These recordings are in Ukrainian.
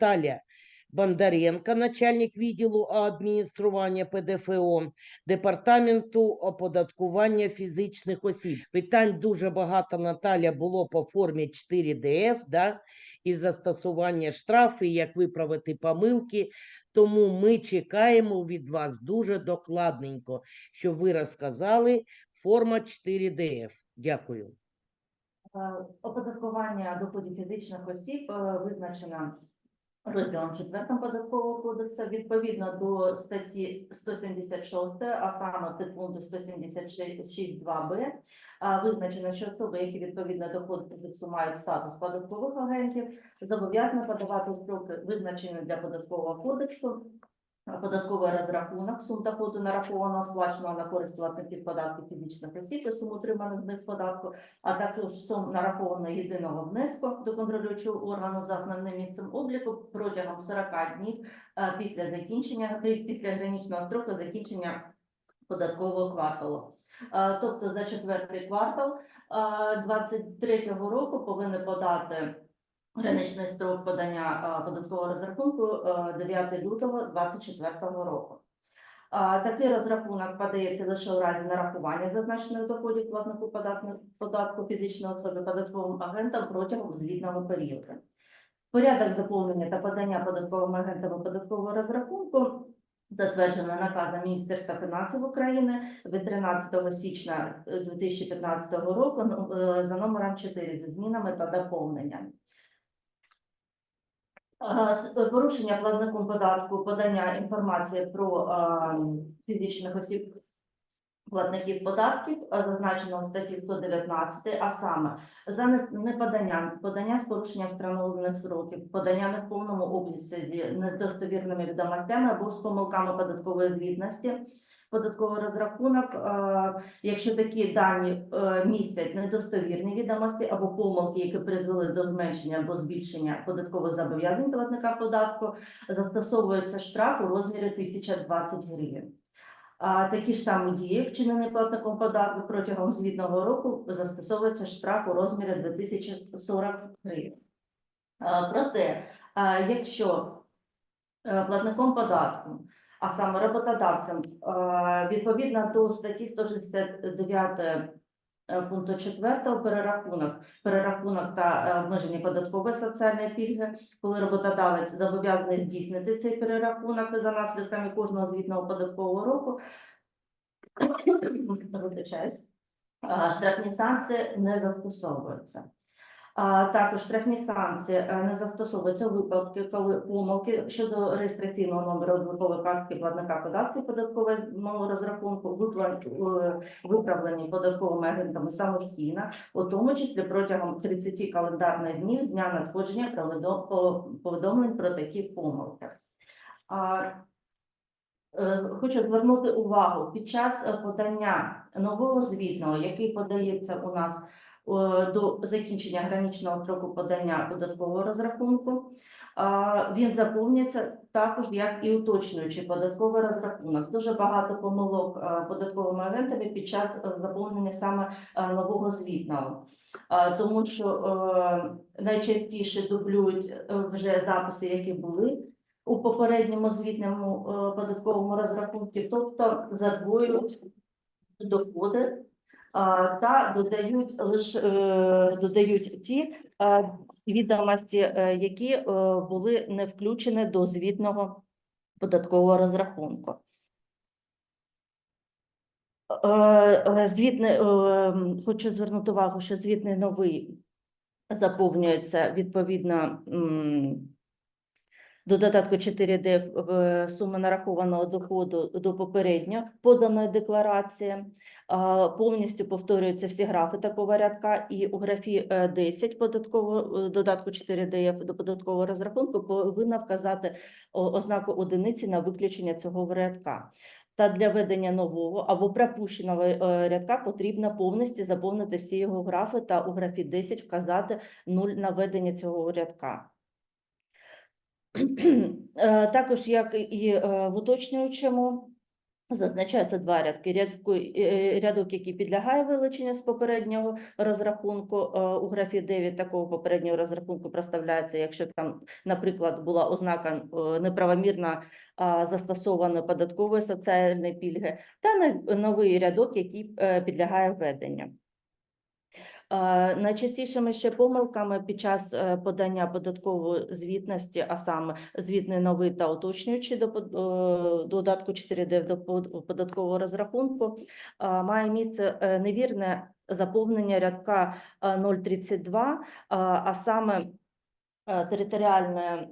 Наталя Бондаренко, начальник відділу адміністрування ПДФО, департаменту оподаткування фізичних осіб. Питань дуже багато Наталя було по формі 4ДФ, да, і застосування штрафів, як виправити помилки. Тому ми чекаємо від вас дуже докладненько, щоб ви розказали форма 4ДФ. Дякую. Е, Оподаткування доходів фізичних осіб е, визначено розділом 4 податкового кодексу відповідно до статті 176, а саме підпункту 176.2б, е, визначено, що особи, які відповідно до кодексу мають статус податкових агентів, зобов'язані подавати строки, визначені для податкового кодексу, податковий розрахунок сум доходу нарахованого сплаченого на користь платників податків фізичних осіб сум отриманих з них податку, а також сум нарахованого єдиного внеску до контролюючого органу за основним місцем обліку протягом 40 днів е, після закінчення тобто після граничного строку закінчення податкового кварталу. Е, Тобто за четвертий квартал 23-го року повинні подати граничний строк подання е, податкового розрахунку е, 9 лютого 24 року. Такий розрахунок подається лише у разі нарахування зазначених доходів платнику податку, фізичної особи податковим агентам протягом звітного періоду. Порядок заповнення та подання податковими агентами податкового розрахунку затверджено наказом Міністерства фінансів України від 13 січня е, 2015 року ну, е, за номером 4 зі змінами та доповненнями. Е, Порушення платником податку подання інформації про фізичних осіб платників податків, а, зазначено в статті 119, а саме за неподання, подання з порушенням встановлених сроків, подання не в повному обсязі недостовірними відомостями або з помилками податкової звітності, податковий розрахунок, е, якщо такі дані е, містять недостовірні відомості або помилки, які призвели до зменшення або збільшення податкових зобов'язань платника податку, застосовується штраф у розмірі 1020 гривень. А такі ж самі дії, вчинені платником податку протягом звітного року, застосовується штраф у розмірі 2040 гривень. Проте, якщо е, платником податку, а саме роботодавцем, е, відповідно до статті 169 е, пункту 4 перерахунок, перерахунок та е, обмеження податкової соціальної пільги, коли роботодавець зобов'язаний здійснити цей перерахунок за наслідками кожного звітного податкового року, штрафні санкції не застосовуються. Також штрафні санкції е, не застосовуються у випадки, коли помилки щодо реєстраційного номеру облікової картки платника податку податкового розрахунку е, виправлені податковими агентами самостійно, у тому числі протягом 30 календарних днів з дня надходження повідомлень про такі помилки. Е, Хочу звернути увагу під час подання нового звітного, який подається у нас до закінчення граничного строку подання податкового розрахунку. Він заповнюється також як і уточнюючий податковий розрахунок. Дуже багато помилок е, податковими агентами під час е, заповнення саме е, нового звітного. Тому що е, найчастіше дублюють е, вже записи, які були у попередньому звітному е, податковому розрахунку, тобто задвоюють доходи та додають лише додають ті е, відомості, е, які е, були не включені до звітного податкового розрахунку. Звітне, хочу звернути увагу, що звітний новий заповнюється відповідно до додатку 4D в- в суми нарахованого доходу до попередньо поданої декларації. Повністю повторюються всі графи такого рядка, і у графі е, 10 податкового е, додатку 4DF до податкового розрахунку повинна вказати ознаку одиниці на виключення цього рядка. Та для ведення нового або пропущеного е, рядка потрібно повністю заповнити всі його графи та у графі 10 вказати 0 на ведення цього рядка. Е, Також, як і е, в уточнюючому Зазначаються два рядки. Рядку, е, рядок, який підлягає вилученню з попереднього розрахунку. У графі 9 такого попереднього розрахунку проставляється, якщо там, наприклад, була ознака неправомірно застосованої податкової соціальної пільги, та новий рядок, який підлягає введенню. Найчастішими ще помилками під час е, подання податкової звітності, а саме звітний новий та уточнюючий до е, додатку 4D до податкового розрахунку, має місце е, невірне заповнення рядка е, 032, е, а саме територіальне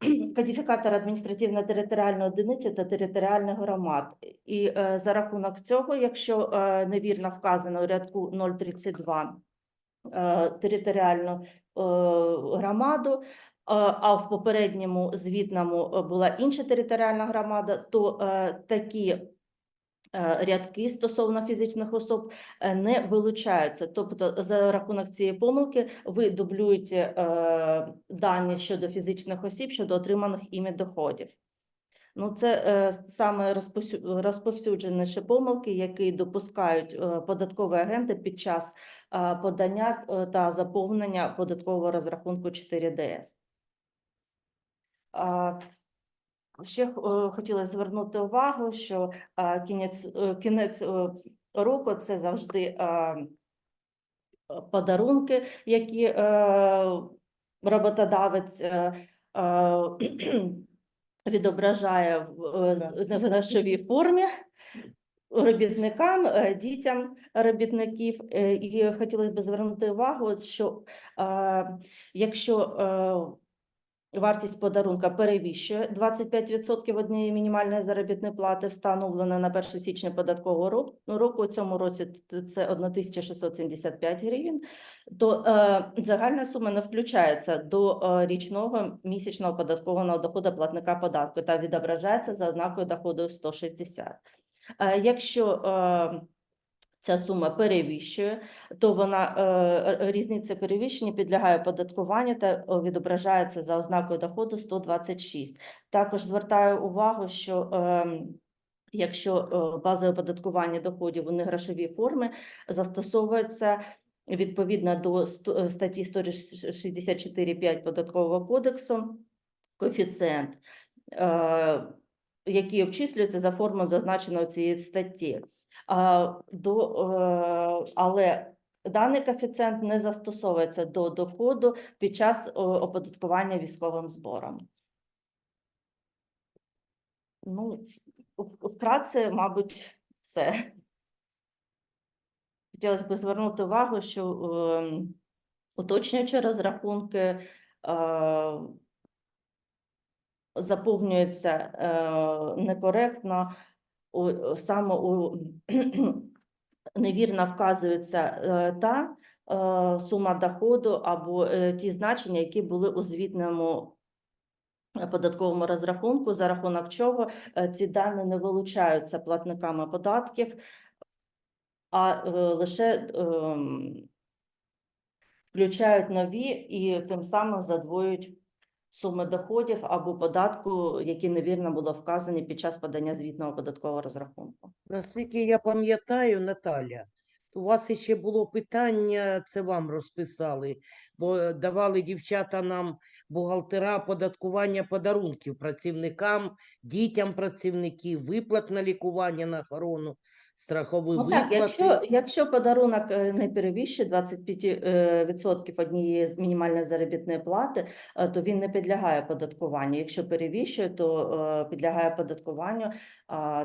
кодифікатор адміністративно-територіальної одиниці та територіальних громад. І е, за рахунок цього, якщо е, невірно вказано у рядку 032 е, територіальну е, громаду, е, а в попередньому звітному е, була інша територіальна громада, то е, такі рядки стосовно фізичних особ е, не вилучаються. Тобто, за рахунок цієї помилки ви дублюєте е, дані щодо фізичних осіб, щодо отриманих іми доходів. Ну, це е, саме розповсюдженіші помилки, які допускають е, податкові агенти під час е, подання е, та заповнення податкового розрахунку 4ДФ. Ще е, хотіла звернути увагу, що е, кінець, е, кінець року це завжди подарунки, які роботодавець відображає в грошовій формі робітникам, дітям робітників. І хотілося б звернути увагу, що якщо Вартість подарунка перевищує 25% однієї мінімальної заробітної плати, встановлена на 1 січня податкового року. У цьому році це 1675 гривень. То е, загальна сума не включається до е, річного місячного податкового доходу платника податку та відображається за ознакою доходу 160. Е, якщо е, ця сума перевищує, то вона е, різниця перевищення підлягає оподаткуванню та е, відображається за ознакою доходу 126. Також звертаю увагу, що ем, якщо е, базове оподаткування доходів у негрошовій формі застосовується відповідно до е, статті 164.5 податкового кодексу коефіцієнт, е, який обчислюється за формою зазначеної цієї статті. А, до, е, але даний коефіцієнт не застосовується до доходу під час оподаткування військовим збором. Ну, вкратце, мабуть, все. Хотілося б звернути увагу, що ем, уточнюючи розрахунки е, заповнюються е, некоректно, саме у невірно вказується е, та е, сума доходу або е, ті значення, які були у звітному податковому розрахунку, за рахунок чого ці дані не вилучаються платниками податків, а лише ем, включають нові і тим самим задвоюють суми доходів або податку, які невірно було вказані під час подання звітного податкового розрахунку. Наскільки я пам'ятаю, Наталя, у вас ще було питання, це вам розписали, бо давали дівчата нам бухгалтера оподаткування подарунків працівникам, дітям працівників, виплат на лікування, на охорону, страхові Ну виплати. так, якщо, якщо подарунок е, не перевищує 25% е, однієї з мінімальної заробітної плати, е, то він не підлягає оподаткуванню. Якщо перевищує, то підлягає оподаткуванню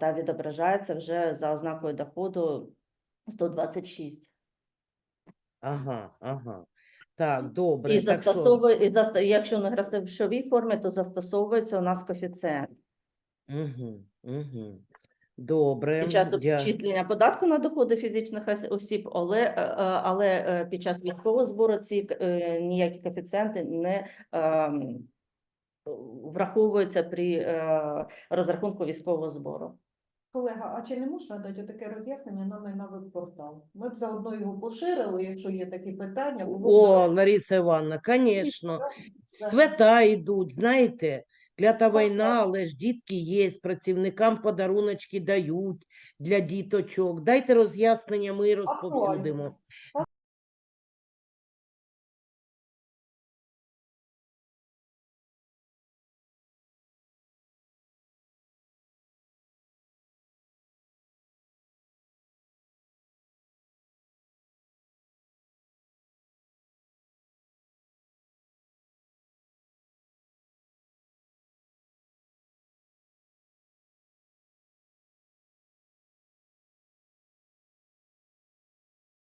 та відображається вже за ознакою доходу 126. Ага, ага. Так, добре. І так що... і заста- якщо не грошовій формі, то застосовується у нас коефіцієнт. Угу, угу. Добре. Під час обчислення податку на доходи фізичних осіб, але, е, е, але е, під час військового збору ці ніякі коефіцієнти не враховуються при розрахунку військового збору. Колега, а чи не можна дати таке роз'яснення на веб-портал? Ми б заодно його поширили, якщо є такі питання. О. Лариса Івановна, звісно. Свята йдуть, знаєте, Клята війна, але ж дітки є, працівникам подаруночки дають для діточок. Дайте роз'яснення, ми розповсюдимо.